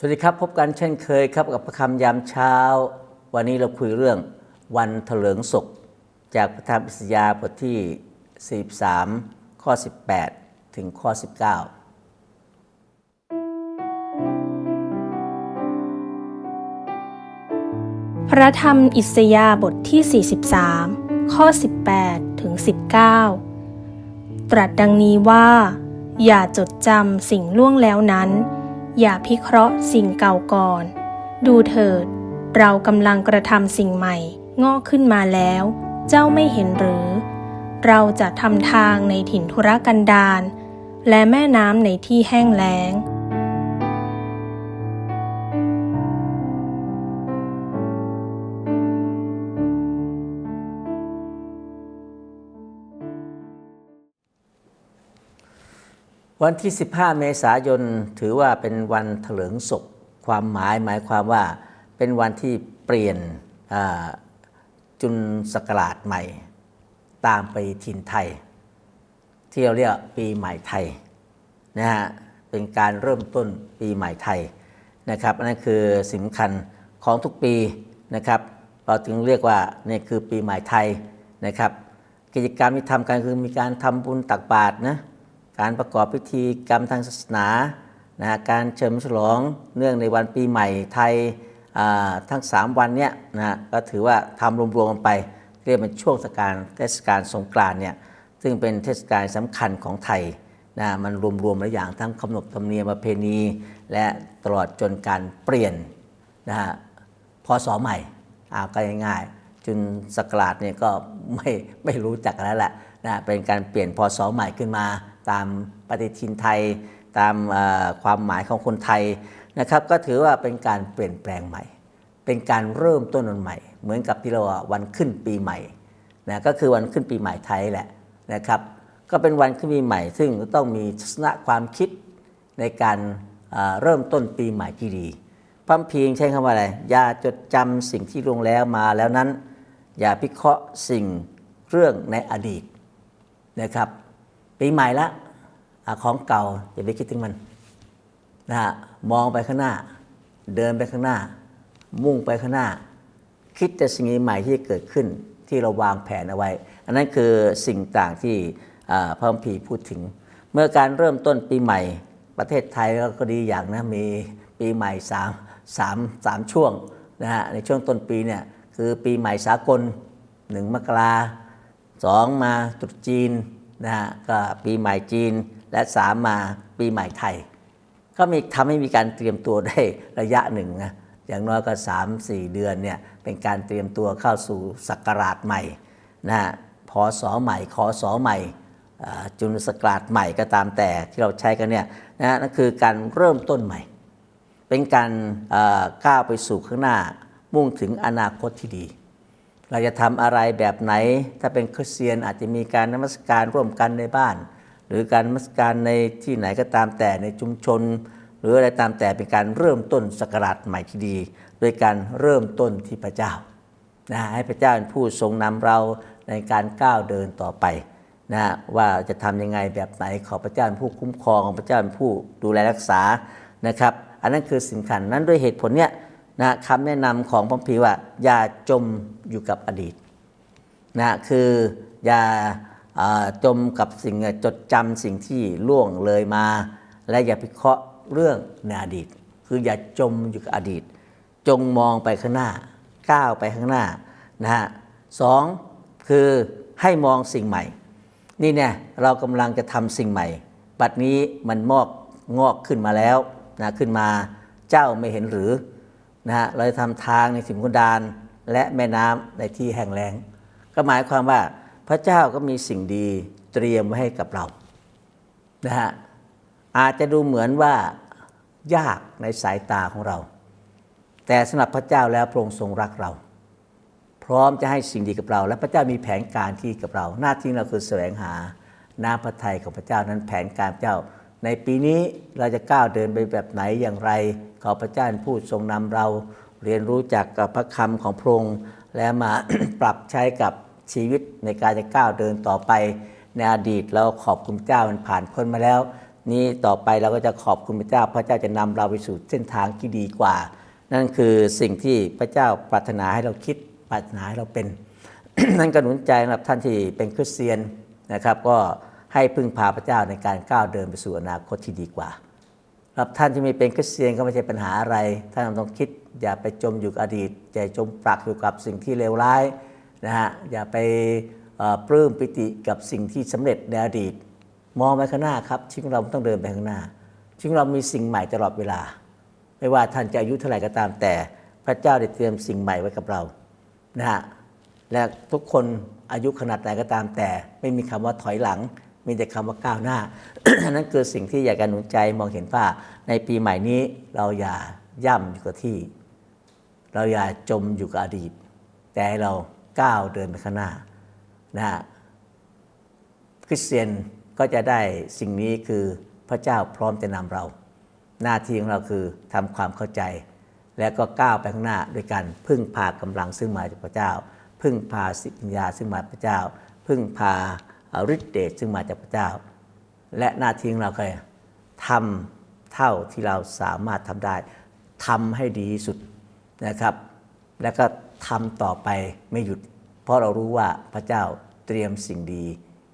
สวัสดีครับ พบกันเช่นเคยครับกับพระคำยามเช้า วันนี้เราคุยเรื่องวันเถลิงศกจากพระธรรมอิสยาบทที่ 43 ข้อ 18 ถึงข้อ 19 พระธรรมอิสยาบทที่ 43 ข้อ 18 ถึง 19 ตรัสดังนี้ว่า อย่าจดจำสิ่งล่วงแล้วนั้น อย่าพิเคราะห์สิ่งเก่าก่อน ดูเถิด เรากำลังกระทำสิ่งใหม่งอกขึ้นมาแล้ว เจ้าไม่เห็นหรือ เราจะทำทางในถิ่นธุรกันดารและแม่น้ำในที่แห้งแล้ง วันที่ 15 เมษายนถือว่าเป็นวันเถลิงศกความหมายหมายความว่าเป็นวันที่เปลี่ยนจุนสกราชใหม่ ตามไปถิ่นไทย ที่เราเรียกปีใหม่ไทยนะฮะเป็นการเริ่มต้นปีใหม่ไทยนะครับอันนั้นคือสิ่งสำคัญของทุกปีนะครับเราถึงเรียกว่านี่คือปีใหม่ไทยนะครับ กิจกรรมที่ทำกันคือมีการทำบุญตักบาตรนะ การประกอบพิธีกรรมทางศาสนานะการเฉลิมฉลองเนื่องในวันปีใหม่ไทยทั้ง 3 วันเนี้ยนะก็ถือว่าทำรวมๆกันไป เรียกเป็นช่วงเทศกาลเทศกาลสงกรานเนี่ยซึ่งเป็นเทศกาลสำคัญของไทยนะมันรวมๆหลายอย่างทั้งขนบธรรมเนียมประเพณี และตลอดจนการเปลี่ยนนะฮะพศใหม่เอาก็ง่ายๆจนสกราชเนี่ยก็ไม่ไม่รู้จักแล้วแหละนะเป็นการเปลี่ยนพศใหม่ขึ้นมา ตามปฏิทินไทย ตามความหมายของคนไทยนะครับ ก็ถือว่าเป็นการเปลี่ยนแปลงใหม่ เป็นการเริ่มต้นวันใหม่ เหมือนกับที่เราวันขึ้นปีใหม่นะก็คือวันขึ้นปีใหม่ไทยแหละนะครับ ก็เป็นวันขึ้นปีใหม่ ซึ่งต้องมีทัศนะความคิดในการเริ่มต้นปีใหม่ที่ดีพัมพีร์ใช้คำว่าอะไร อย่าจดจำสิ่งที่ลงแล้วมาแล้วนั้น อย่าพิเคราะห์สิ่งเรื่องในอดีตนะครับ ปีใหม่ละอของเก่าอย่าไปคิดถึงมันนะฮะมองไปข้างหน้า เดินไปข้างหน้า มุ่งไปข้างหน้า คิดแต่สิ่งใหม่ที่เกิดขึ้นที่เราวางแผนเอาไว้ อันนั้นคือสิ่งต่างที่อ่าพระคัมภีร์พูดถึง เมื่อการเริ่มต้นปีใหม่ ประเทศไทยเราก็ดีอย่างนะมีปีใหม่สามสามสามช่วงนะฮะในช่วงต้นปีเนี่ยคือปีใหม่สากลหนึ่งมกราสองมาตรุษจีน นะฮะก็ปีใหม่จีนและสามมาปีใหม่ไทย ก็มีทำให้มีการเตรียมตัวได้ระยะหนึ่งนะอย่างน้อยก็ 3 4 เดือนเนี่ยเป็นการเตรียมตัวเข้าสู่ศักราชใหม่นะฮะพศใหม่คศใหม่จุลศักราชใหม่ก็ตามแต่ที่เราใช้กันเนี่ยนะนั่นคือการเริ่มต้นใหม่ เป็นการก้าวไปสู่ข้างหน้ามุ่งถึงอนาคตที่ดี เราจะทำอะไรแบบไหน ถ้าเป็นคริสเตียนอาจจะมีการนมัสการร่วมกันในบ้าน หรือการนมัสการในที่ไหนก็ตามแต่ในชุมชน หรืออะไรตามแต่เป็นการเริ่มต้นสกราชใหม่ที่ดี โดยการเริ่มต้นที่พระเจ้านะให้พระเจ้าเป็นผู้ทรงนำเราในการก้าวเดินต่อไปนะว่าจะทำยังไงแบบไหนขอพระเจ้าเป็นผู้คุ้มครองพระเจ้าเป็นผู้ดูแลรักษานะครับ อันนั้นคือสิ่งสำคัญนั้นด้วยเหตุผลเนี้ย นะคำแนะนำของพระคัมภีว่า อย่าจมอยู่กับอดีตนะคืออย่าอ่าจมกับสิ่งจดจำสิ่งที่ล่วงเลยมา และอย่าพิเคราะห์เรื่องในอดีต คืออย่าจมอยู่กับอดีต จงมองไปข้างหน้าก้าวไปข้างหน้านะฮะสองคือให้มองสิ่งใหม่ นี่เนี่ยเรากำลังจะทำสิ่งใหม่ บัดนี้มันมอกงอกขึ้นมาแล้วนะขึ้นมาเจ้าไม่เห็นหรือ นะฮะเราจะทำทางในถิ่นกันดารและแม่น้ำในที่แห้งแล้ง ก็หมายความว่าพระเจ้าก็มีสิ่งดีเตรียมไว้ให้กับเรานะฮะอาจจะดูเหมือนว่ายากในสายตาของเรา แต่สำหรับพระเจ้าแล้วพระองค์ทรงรักเรา พร้อมจะให้สิ่งดีกับเรา และพระเจ้ามีแผนการที่กับเรา หน้าที่เราคือแสวงหาน้ำพระทัยของพระเจ้านั้นแผนการพระเจ้า ในปีนี้เราจะก้าวเดินไปแบบไหนอย่างไร ขอพระเจ้าผู้ทรงนำเราเรียนรู้จากพระคำของพระองค์และมาปรับใช้กับชีวิตในการจะก้าวเดินต่อไปในอดีตเราขอบคุณพระเจ้ามันผ่านพ้นมาแล้ว นี้ต่อไปเราก็จะขอบคุณพระเจ้า พระเจ้าจะนำเราไปสู่เส้นทางที่ดีกว่า นั่นคือสิ่งที่พระเจ้าปรารถนาให้เราคิดปรารถนาให้เราเป็น นั่นก็หนุนใจสำหรับท่านที่เป็นคริสเตียนนะครับ ก็ให้พึ่งพาพระเจ้าในการก้าวเดินไปสู่อนาคตที่ดีกว่า สำหรับท่านที่ม่เป็นคริสเตียนก็ไม่ใช่ปัญหาอะไร ท่านต้องคิดอย่าไปจมอยู่กับอดีตอย่าจมปลักอยู่กับสิ่งที่เลวร้ายนะฮะอย่าไปปลื้มปิติกับสิ่งที่สำเร็จในอดีต มองไปข้างหน้าครับชีวิตของเราต้องเดินไปข้างหน้าชีวิตเรามีสิ่งใหม่ตลอดเวลา ไม่ว่าท่านจะอายุเท่าไหร่ก็ตามแต่ พระเจ้าได้เตรียมสิ่งใหม่ไว้กับเรานะฮะและทุกคนอายุขนาดไหนก็ตามแต่ ไม่มีคำว่าถอยหลัง มีแต่คำว่าก้าวหน้านั่นคือสิ่งที่อยากจะหนุนใจมองเห็นว่าในปีใหม่นี้เราอย่าย่ำอยู่กับที่ เราอย่าจมอยู่กับอดีต แต่ให้เราก้าวเดินไปข้างหน้านะฮะคริสเตียนก็จะได้สิ่งนี้คือพระเจ้าพร้อมจะนำเรา หน้าที่ของเราคือทำความเข้าใจ และก็ก้าวไปข้างหน้าโดยการพึ่งพากำลังซึ่งมาจากพระเจ้า พึ่งพาสิปัญญาซึ่งมาจากพระเจ้า พึ่งพา ฤทธิเดชซึ่งมาจากพระเจ้า และหน้าที่ของเราคือทำเท่าที่เราสามารถทำได้ทำให้ดีที่สุดนะครับ แล้วก็ทำต่อไปไม่หยุด เพราะเรารู้ว่าพระเจ้าเตรียมสิ่งดี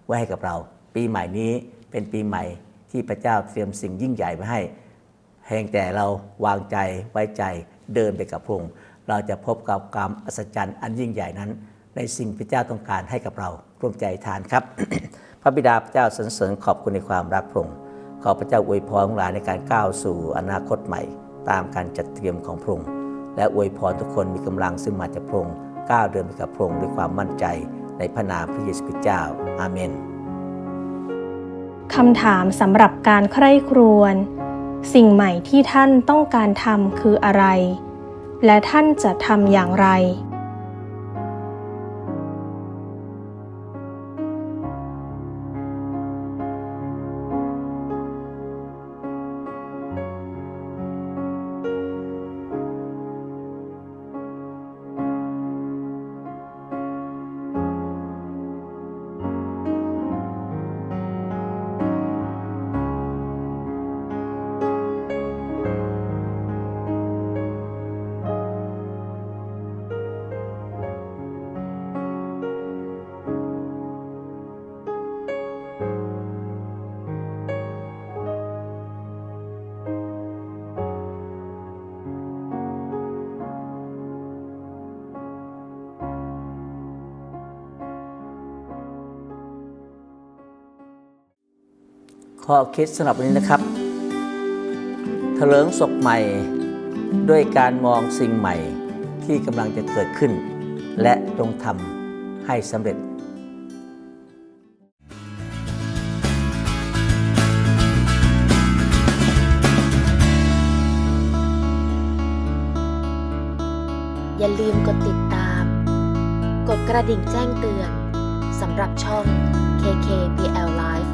ไว้ให้กับเรา ปีใหม่นี้เป็นปีใหม่ที่พระเจ้าเตรียมสิ่งยิ่งใหญ่มาให้เพียงแต่เราวางใจไว้ใจเดินไปกับพระองค์เราจะพบกับความอัศจรรย์อันยิ่งใหญ่นั้น ในสิ่งพระเจ้าต้องการให้กับเรา ร่วมใจทานครับ พระบิดาพระเจ้าสรรเสริญขอบคุณในความรักพระองค์ขอพระเจ้าอวยพรของเราในการก้าวสู่อนาคตใหม่ ตามการจัดเตรียมของพระองค์และอวยพรทุกคนมีกำลังซึ่งมาจากพระองค์ก้าวเดินไปกับพระองค์ด้วยความมั่นใจในพระนามพระเยซูคริสต์เจ้า อาเมนคำถามสำหรับการใคร่ครวญสิ่งใหม่ที่ท่านต้องการทำคืออะไร และท่านจะทำอย่างไร ข้อคิดสำหรับวันนี้นะครับเถลิงศกใหม่ด้วยการมองสิ่งใหม่ที่กำลังจะเกิดขึ้น และจงทำให้สำเร็จอย่าลืมกดติดตาม กดกระดิ่งแจ้งเตือนสำหรับช่อง KKBL Live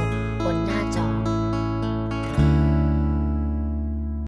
ฏ